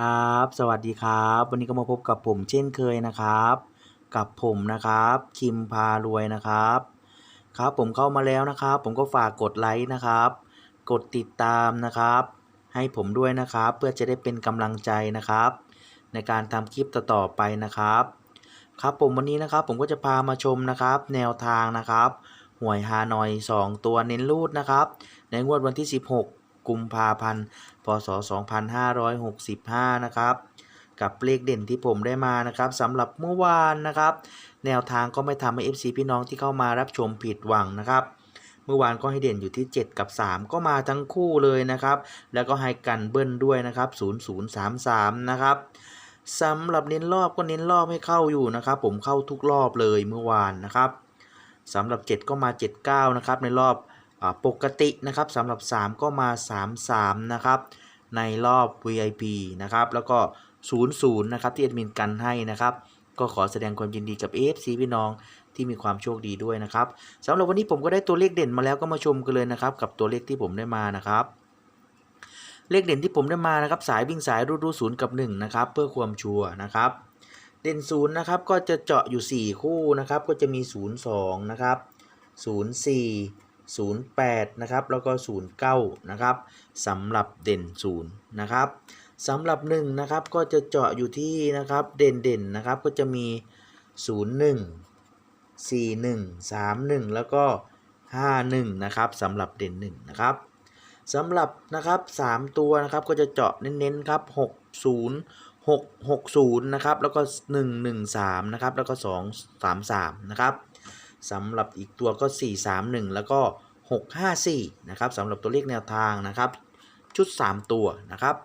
ครับ สวัสดีครับ วันนี้ก็มาพบกับผมเช่นเคยนะครับ กับผมนะครับ คิมพารวยนะครับ ครับผมเข้ามาแล้วนะครับ ผมก็ฝากกดไลค์นะครับ กดติดตามนะครับ ให้ผมด้วยนะครับ เพื่อจะได้เป็นกำลังใจนะครับ ในการทำคลิปต่อๆไปนะครับ ครับผมวันนี้นะครับ ผมก็จะพามาชมนะครับ แนวทางนะครับ หวยฮานอย 2 ตัวเน้นรูดนะครับ ในงวดวันที่ 16 กุมภาพันธ์พศ 2565 นะครับกับเลขเด่นที่ผมได้มานะครับสำหรับเมื่อวานนะครับ แนวทางก็ไม่ทำให้ FC พี่น้องที่เข้ามารับชมผิดหวังนะครับเมื่อวานก็ให้เด่นอยู่ที่ 7 กับ 3 ก็มาทั้งคู่เลยนะครับ แล้วก็ให้กันเบิ้ลด้วยนะครับ 0033 นะครับสำหรับเน้นรอบก็เน้นรอบให้เข้าอยู่นะครับ ผมเข้าทุกรอบเลยเมื่อวานนะครับสำหรับ 7 ก็มา 79 นะครับในรอบ ปกตินะครับสำหรับ 3 ก็มา 33 นะครับ ในรอบ VIP นะครับ แล้วก็ 00 นะครับ ที่แอดมินกันให้นะครับ ก็ขอแสดงความยินดีกับ AFC พี่น้องที่มีความโชคดีด้วยนะครับสำหรับวันนี้ผมก็ได้ตัวเลขเด่นมาแล้วก็มาชมกันเลยนะครับ กับตัวเลขที่ผมได้มานะครับเลขเด่นที่ผมได้มานะครับ สายวิ่งสายรูดรูศูนย์กับ1นะครับเพื่อความชัวร์นะครับ เด่นศูนย์นะครับก็จะเจาะอยู่ 4 คู่นะครับ ก็จะมี 02 นะครับ 04 08 นะครับ แล้วก็ 09 นะครับสำหรับเด่น 0 นะครับสำหรับ 1 นะครับ ก็จะเจาะอยู่ที่นะครับเด่นเด่นนะครับ ก็จะมี 01 41 31 แล้วก็ 51 นะครับสำหรับเด่น 1 นะครับสำหรับนะครับ 3 ตัวนะครับก็จะเจาะเน้นๆครับ 60 6 60 นะครับ แล้วก็ 113 นะครับ แล้วก็ 233 นะครับ สำหรับอีกตัวก็ 431 แล้วก็ 654 นะครับสำหรับตัวเลขแนวทางนะครับ ชุด 3 ตัวนะครับ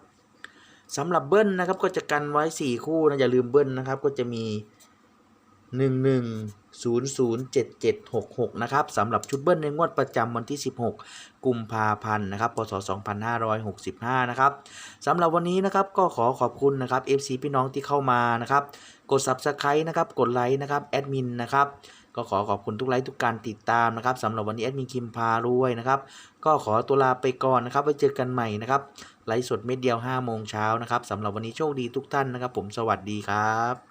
สำหรับเบิ้ลนะครับก็จะกันไว้ 4 คู่นะอย่าลืมเบิ้ลนะครับก็จะมี 1 1 0 0 7 7 6 6 นะครับสำหรับชุดเบิ้ลในงวดประจำวันที่ 16 กุมภาพันธ์นะครับ พศ 2565 นะครับสำหรับวันนี้นะครับก็ขอขอบคุณนะครับ FC พี่น้องที่เข้ามานะครับ กด Subscribe นะครับ กดไลค์นะครับแอดมินนะครับก็ขอขอบคุณทุกไลค์ทุกการติดตามนะครับสำหรับวันนี้แอดมินคิมพารวยนะครับก็ขอตัวลาไปก่อนนะครับไว้เจอกันใหม่นะครับไลฟ์สดเม็ดเดียว5โมงเช้านะครับสำหรับวันนี้โชคดีทุกท่านนะครับ ผมสวัสดีครับ